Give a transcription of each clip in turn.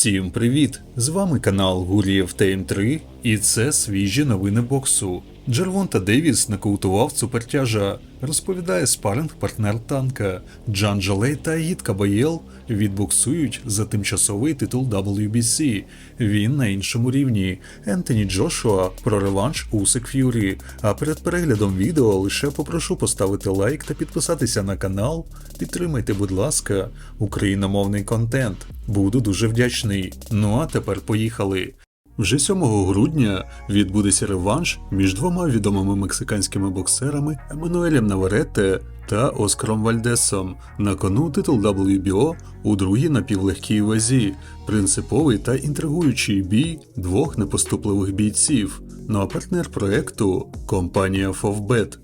Всім привіт! З вами канал Гурієв Тейм 3 і це свіжі новини боксу. Джервонта Девіс нокаутував супертяжа, розповідає спаринг партнер танка. Джан Джалей та Аїд Кабаєл відбоксують за тимчасовий титул WBC. Він на іншому рівні. Ентоні Джошуа про реванш Усик Ф'юрі. А перед переглядом відео лише попрошу поставити лайк та підписатися на канал. Підтримайте, будь ласка, україномовний контент. Буду дуже вдячний. Ну а тепер поїхали. Вже 7 грудня відбудеться реванш між двома відомими мексиканськими боксерами Еммануелем Наваретте та Оскаром Вальдесом. На кону титул WBO у другій напівлегкій вазі, принциповий та інтригуючий бій двох непоступливих бійців. Ну а партнер проекту компанія Фовбет.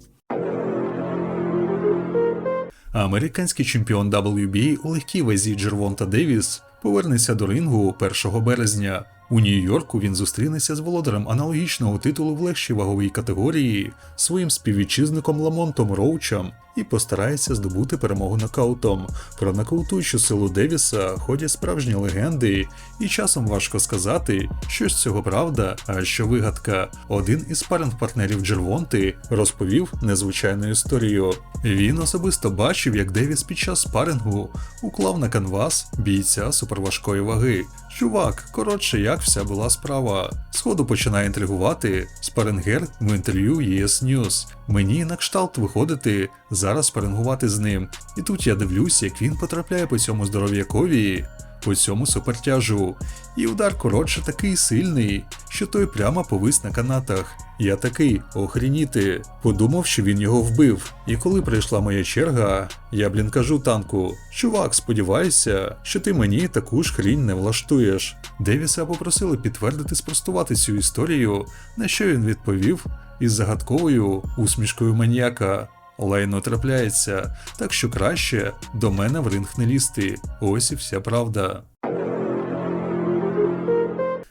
Американський чемпіон WBA у легкій вазі Джервонта Девіс повернеться до рингу 1 березня. У Нью-Йорку він зустрінеться з володарем аналогічного титулу в легшій ваговій категорії своїм співвітчизником Ламонтом Роучем і постарається здобути перемогу нокаутом. Про нокаутуючу силу Девіса ходять справжні легенди, і часом важко сказати, що з цього правда, а що вигадка. Один із спаринг-партнерів Джервонти розповів незвичайну історію. Він особисто бачив, як Девіс під час спарингу уклав на канвас бійця суперважкої ваги. Чувак, коротше, як вся була справа. Сходу починає інтригувати спарингер в інтерв'ю ЄС News. Мені на кшталт виходити зараз спарингувати з ним. І тут я дивлюсь, як він потрапляє по цьому здоров'якові, по цьому супертяжу. І удар коротше такий сильний, що той прямо повис на канатах. Я такий охреніти. Подумав, що він його вбив. І коли прийшла моя черга, я блін кажу танку: чувак, сподіваюся, що ти мені таку ж хрінь не влаштуєш. Девіса попросили підтвердити спростувати цю історію, на що він відповів із загадковою усмішкою маніяка. Лайно трапляється, так що краще до мене в ринг не лізти. Ось і вся правда.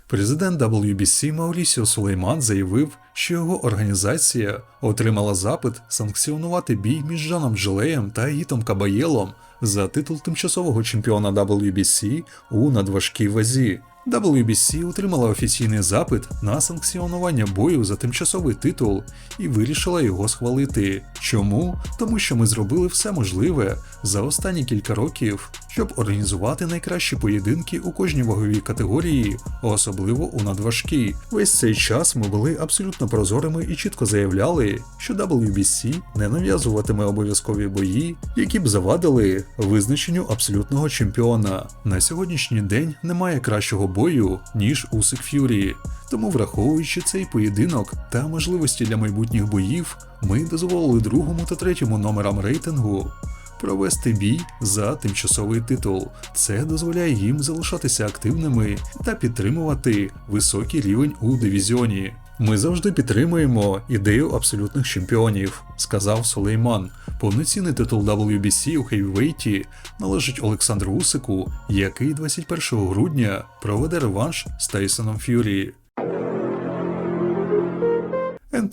Президент WBC Маурісіо Сулейман заявив, що його організація отримала запит санкціонувати бій між Жаном Джилеєм та Гітом Кабаєлом за титул тимчасового чемпіона WBC у надважкій вазі. WBC отримала офіційний запит на санкціонування бою за тимчасовий титул і вирішила його схвалити. Чому? Тому що ми зробили все можливе за останні кілька років, щоб організувати найкращі поєдинки у кожній ваговій категорії, особливо у надважкій. Весь цей час ми були абсолютно прозорими і чітко заявляли, що WBC не нав'язуватиме обов'язкові бої, які б завадили визначенню абсолютного чемпіона. На сьогоднішній день немає кращого бою, ніж Усик Ф'юрі. Тому, враховуючи цей поєдинок та можливості для майбутніх боїв, ми дозволили другому та третьому номерам рейтингу провести бій за тимчасовий титул. Це дозволяє їм залишатися активними та підтримувати високий рівень у дивізіоні. Ми завжди підтримуємо ідею абсолютних чемпіонів, сказав Сулейман. Повноцінний титул WBC у хейвейті належить Олександру Усику, який 21 грудня проведе реванш з Тайсоном Ф'юрі.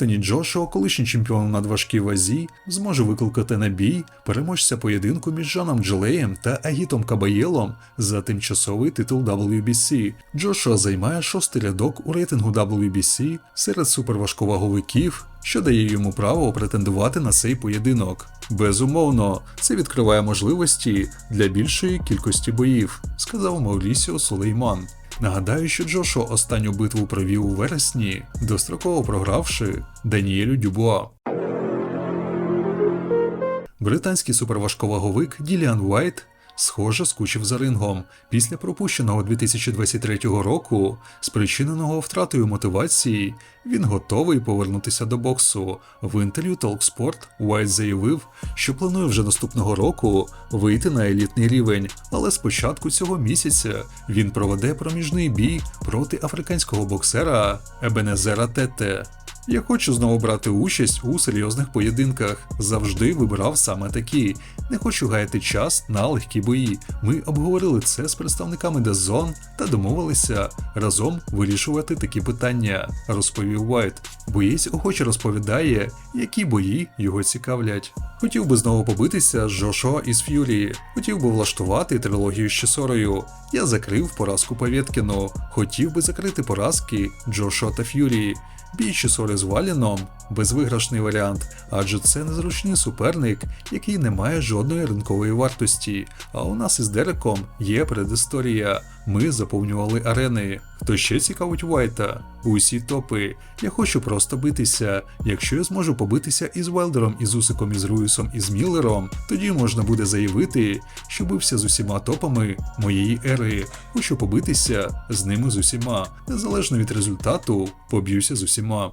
Ентоні Джошуа, колишній чемпіон надважкій вазі, зможе викликати на бій переможця поєдинку між Жаном Джилеєм та Агітом Кабаєлом за тимчасовий титул WBC. Джошуа займає шостий рядок у рейтингу WBC серед суперважковаговиків, що дає йому право претендувати на цей поєдинок. Безумовно, це відкриває можливості для більшої кількості боїв, сказав Маурісіо Сулейман. Нагадаю, що Джошо останню битву провів у вересні, достроково програвши Даніелю Дюбуа. Британський суперважковаговик Діліан Уайт схоже скучив за рингом після пропущеного 2023 року, спричиненого втратою мотивації, він готовий повернутися до боксу. В інтерв'ю Talksport Уайт заявив, що планує вже наступного року вийти на елітний рівень, але з початку цього місяця він проведе проміжний бій проти африканського боксера Ебенезера Тете. Я хочу знову брати участь у серйозних поєдинках. Завжди вибирав саме такі. Не хочу гаяти час на легкі бої. Ми обговорили це з представниками DAZN та домовилися разом вирішувати такі питання, розповів Вайт. Боєць охоче розповідає, які бої його цікавлять. Хотів би знову побитися з Джошуа із Ф'юрі. Хотів би влаштувати трилогію з Чесорою. Я закрив поразку Павєткіну. Хотів би закрити поразки Джошуа та Ф'юрі. Бій Чесори з Валіном безвиграшний варіант, адже це незручний суперник, який не має жодної ринкової вартості. А у нас із Дереком є предісторія. Ми заповнювали арени. Хто ще цікавить Вайта? Усі топи. Я хочу просто битися. Якщо я зможу побитися із Велдером, із Усиком, із Руїсом, із Міллером, тоді можна буде заявити, що бився з усіма топами моєї ери. Хочу побитися з ними з усіма. Незалежно від результату, поб'юся з усіма.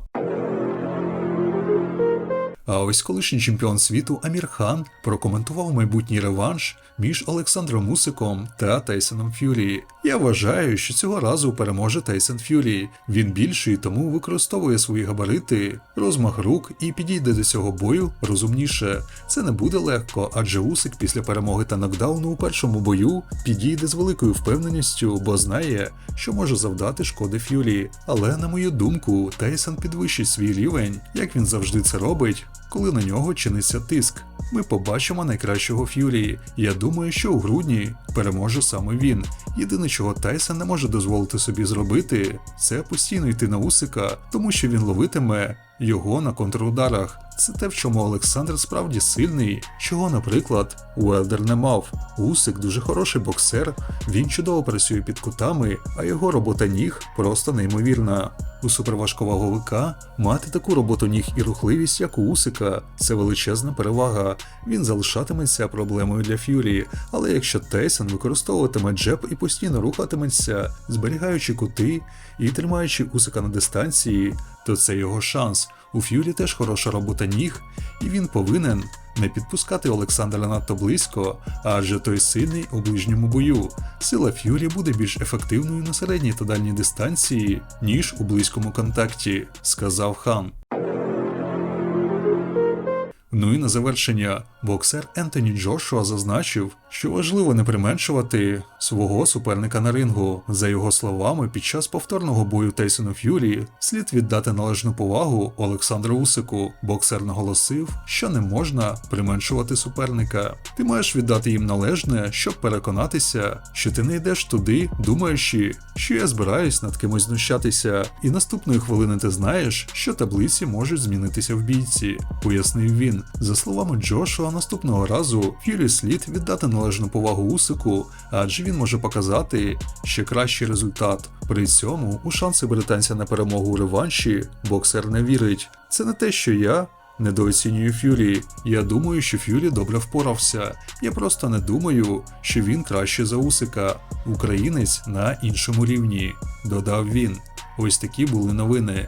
А ось колишній чемпіон світу Амір Хан прокоментував майбутній реванш між Олександром Усиком та Тайсоном Ф'юрі. Я вважаю, що цього разу переможе Тайсон Ф'юрі. Він більший, тому використовує свої габарити, розмах рук і підійде до цього бою розумніше. Це не буде легко, адже Усик після перемоги та нокдауну у першому бою підійде з великою впевненістю, бо знає, що може завдати шкоди Ф'юрі. Але на мою думку, Тайсон підвищить свій рівень, як він завжди це робить коли на нього чиниться тиск. Ми побачимо найкращого Ф'юрії. Я думаю, що у грудні переможе саме він. Єдине, чого Тайсон не може дозволити собі зробити, це постійно йти на Усика, тому що він ловитиме його на контрударах. Це те, в чому Олександр справді сильний, чого, наприклад, Уелдер не мав. Усик дуже хороший боксер, він чудово працює під кутами, а його робота ніг просто неймовірна. У суперважковаговика мати таку роботу ніг і рухливість, як у Усика, це величезна перевага. Він залишатиметься проблемою для Ф'юрі, але якщо Тейсон використовуватиме джеб і постійно рухатиметься, зберігаючи кути і тримаючи Усика на дистанції, то це його шанс. У Ф'юрі теж хороша робота ніг, і він повинен не підпускати Олександра надто близько, адже той сильний у ближньому бою. Сила Ф'юрі буде більш ефективною на середній та дальній дистанції, ніж у близькому контакті, сказав хан. Ну і на завершення, боксер Ентоні Джошуа зазначив, що важливо не применшувати свого суперника на рингу. За його словами, під час повторного бою Тейсону Ф'юрі слід віддати належну повагу Олександру Усику. Боксер наголосив, що не можна применшувати суперника. Ти маєш віддати їм належне, щоб переконатися, що ти не йдеш туди, думаючи, що я збираюсь над кимось знущатися, і наступної хвилини ти знаєш, що таблиці можуть змінитися в бійці, пояснив він. За словами Джошуа, наступного разу Ф'юрі слід віддати належну повагу Усику, адже він може показати ще кращий результат. При цьому у шанси британця на перемогу у реванші боксер не вірить. Це не те, що я. Недооцінюю Ф'юрі. Я думаю, що Ф'юрі добре впорався. Я просто не думаю, що він краще за Усика. Українець на іншому рівні, додав він. Ось такі були новини.